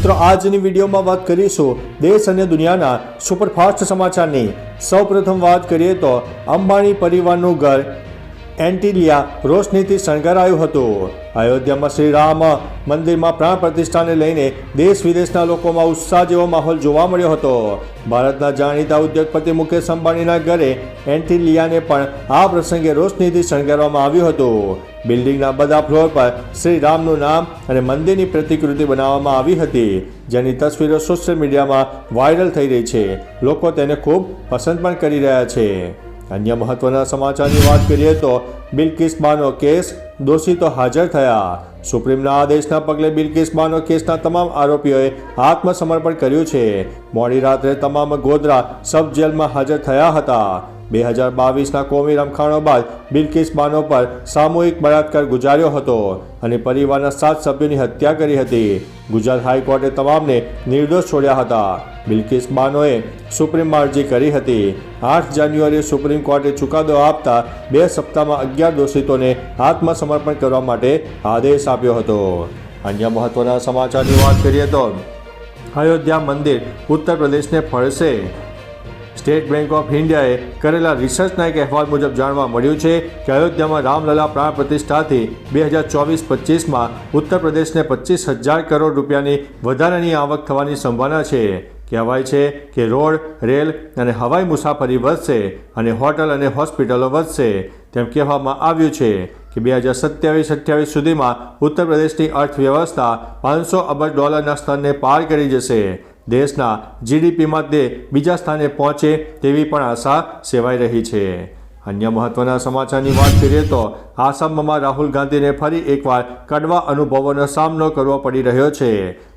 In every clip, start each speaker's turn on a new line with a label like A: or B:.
A: મિત્રો, આજની વિડીયોમાં વાત કરીશું દેશ અને દુનિયાના સુપરફાસ્ટ સમાચારની. સૌપ્રથમ વાત કરીએ તો અંબાણી પરિવારનું ઘર એન્ટિલિયા રોશનીથી શણગારાયું હતું. અયોધ્યામાં શ્રી રામ મંદિરમાં પ્રાણ પ્રતિષ્ઠાને લઈને દેશ વિદેશના લોકોમાં ઉત્સાહ જેવો માહોલ જોવા મળ્યો હતો. ભારતના જાણીતા ઉદ્યોગપતિ મુકેશ અંબાણીના ઘરે એન્ટિલિયાને પણ આ પ્રસંગે રોશનીથી શણગારવામાં આવ્યું હતું. બિલ્ડિંગના બધા ફ્લોર પર શ્રી રામનું નામ અને મંદિરની પ્રતિકૃતિ બનાવવામાં આવી હતી. જેની તસવીરો સોશિયલ મીડિયામાં વાયરલ થઈ રહી છે. લોકો તેને ખૂબ પસંદ પણ કરી રહ્યા છે. અન્ય મહત્વના સમાચારની વાત કરીએ તો બિલકિસ કેસ દોષિતો હાજર થયા. સુપ્રીમના આદેશના પગલે બિલકિસ બાનો કેસના તમામ આરોપીઓએ આત્મસમર્પણ કર્યું છે. મોડી રાત્રે તમામ ગોધરા સબ જેલમાં હાજર થયા હતા. બે હજાર બાવીસના કોમી રમખાણો બાદ બિલકિસ બાનો પર સામૂહિક બળાત્કાર ગુજાર્યો હતો અને પરિવારના સાત સભ્યોની હત્યા કરી હતી. ગુજરાત હાઈકોર્ટે તમામને નિર્દોષ છોડ્યા હતા. બિલકિસ બાનોએ સુપ્રીમમાં અરજી કરી હતી. આઠ જાન્યુઆરીએ સુપ્રીમ કોર્ટે ચુકાદો આપતા બે સપ્તાહમાં અગિયાર દોષિતોને આત્મસમર્પણ કરવા માટે આદેશ આપ્યો હતો. અન્ય મહત્વના સમાચારની વાત કરીએ તો અયોધ્યા મંદિર ઉત્તર પ્રદેશને ફળશે સ્ટેટ બેંક ઓફ ઇન્ડિયાએ કરેલા રિસર્ચના એક અહેવાલ મુજબ જાણવા મળ્યું છે કે અયોધ્યામાં રામલલા પ્રાણ પ્રતિષ્ઠાથી બે હજાર ચોવીસ પચીસમાં ઉત્તર પ્રદેશને પચીસ હજાર કરોડ રૂપિયાની વધારાની આવક થવાની સંભાવના છે. કહેવાય છે કે રોડ, રેલ અને હવાઈ મુસાફરી વધશે અને હોટલ અને હોસ્પિટલો વધશે. તેમ કહેવામાં આવ્યું છે કે બે હજાર સત્યાવીસ અઠ્યાવીસ સુધીમાં ઉત્તર પ્રદેશની અર્થવ્યવસ્થા પાંચસો અબજ ડોલરના સ્તરને પાર કરી જશે. દેશના જીડીપીમાં તે બીજા સ્થાને પહોંચે તેવી પણ આશા સેવાઈ રહી છે. અન્ય મહત્વના સમાચારની વાત કરીએ તો આસામમાં રાહુલ ગાંધીને ફરી એકવાર કડવા અનુભવોનો સામનો કરવો પડી રહ્યો છે.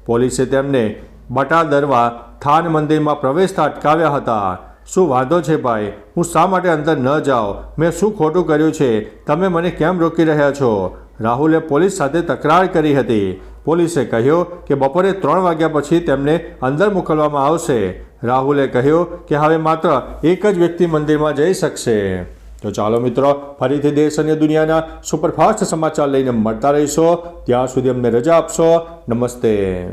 A: પોલીસે તેમને બટાદરવા થાન મંદિરમાં પ્રવેશતા અટકાવ્યા હતા. શું વાંધો છે ભાઈ? હું શા માટે અંદર ન જાઉં? મેં શું ખોટું કર્યું છે? તમે મને કેમ રોકી રહ્યા છો? રાહુલે પોલીસ સાથે તકરાર કરી હતી. પોલીસે કહ્યું કે બપોરે ત્રણ વાગ્યા પછી તેમને અંદર મોકલવામાં આવશે. રાહુલે કહ્યું કે હવે માત્ર એક જ વ્યક્તિ મંદિરમાં જઈ શકશે. તો ચાલો મિત્રો, ફરીથી દેશ અને દુનિયાના સુપરફાસ્ટ સમાચાર લઈને મળતા રહીશો. ત્યાં સુધી અમને રજા આપશો. નમસ્તે.